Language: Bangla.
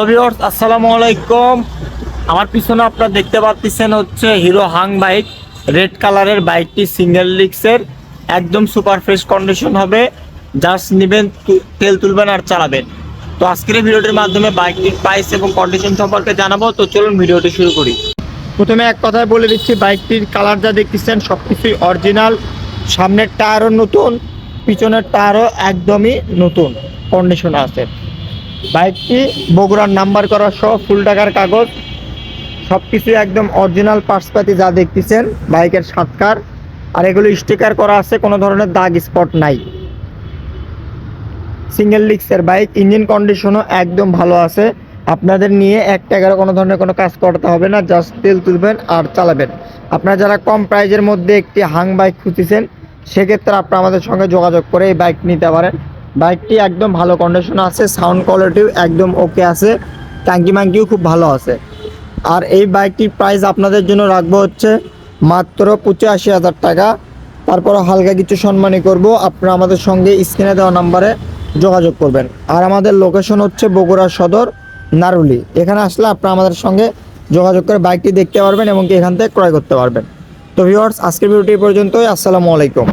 তো আসসালামু আলাইকুম। আমার পিছনে আপনারা দেখতে পাচ্ছেন হচ্ছে হিরো হাং বাইক রেড কালারের বাইকটি সিঙ্গেল লিক্সের একদম সুপার ফ্রেশ কন্ডিশন হবে। জাস্ট নেবেন তেল তুলবেন আর চালাবেন। তো আজকের ভিডিওটির মাধ্যমে বাইকটির প্রাইস এবং কন্ডিশন সম্পর্কে জানাব। তো চলুন ভিডিওটি শুরু করি। প্রথমে এক কথায় বলে দিচ্ছি বাইকটির কালার যা দেখতেছেন সব কিছুই অরিজিনাল সামনের টায়ারও নতুন, পিছনের টায়ারও একদমই নতুন কন্ডিশন আছে। বাইকটি বগুড়ার নাম্বার করা সহ ফুল টাকার কাগজ সব কিছু একদম অরিজিনাল পার্সপাতি যা দেখতেছেন, বাইকের সাতকার আর এগুলো স্টিকার করা আছে, কোনো ধরনের দাগ স্পট নাই। সিঙ্গেল লিক্সের বাইক ইঞ্জিন কন্ডিশনও একদম ভালো আছে। আপনাদের নিয়ে এক টাকারও কোনো ধরনের কোনো কাজ করতে হবে না জাস্ট তেল তুলবেন আর চালাবেন। আপনারা যারা কম প্রাইজের মধ্যে একটি হাং বাইক খুঁজতেছেন, সেক্ষেত্রে আপনারা আমাদের সঙ্গে যোগাযোগ করে এই বাইক নিতে পারেন। বাইকটি একদম ভালো কন্ডিশন আছে সাউন্ড কোয়ালিটিও একদম ওকে আছে ট্যাঙ্কি ম্যাঙ্কিও খুব ভালো আছে। আর এই বাইকটির প্রাইস আপনাদের জন্য রাখব হচ্ছে মাত্র পঁচাশি হাজার টাকা। তারপর হালকা কিছু সম্মানী করব, আপনারা আমাদের সঙ্গে স্ক্রিনে দেওয়া নাম্বারে যোগাযোগ করবেন। আর আমাদের লোকেশন হচ্ছে বগুড়া সদর, নারুলি। এখানে আসলে আপনারা আমাদের সঙ্গে যোগাযোগ করে বাইকটি দেখতে পারবেন এবং এখান থেকে ক্রয় করতে পারবেন। তো ভিউয়ার্স আজকের ভিডিওটি পর্যন্তই, আসসালামু আলাইকুম।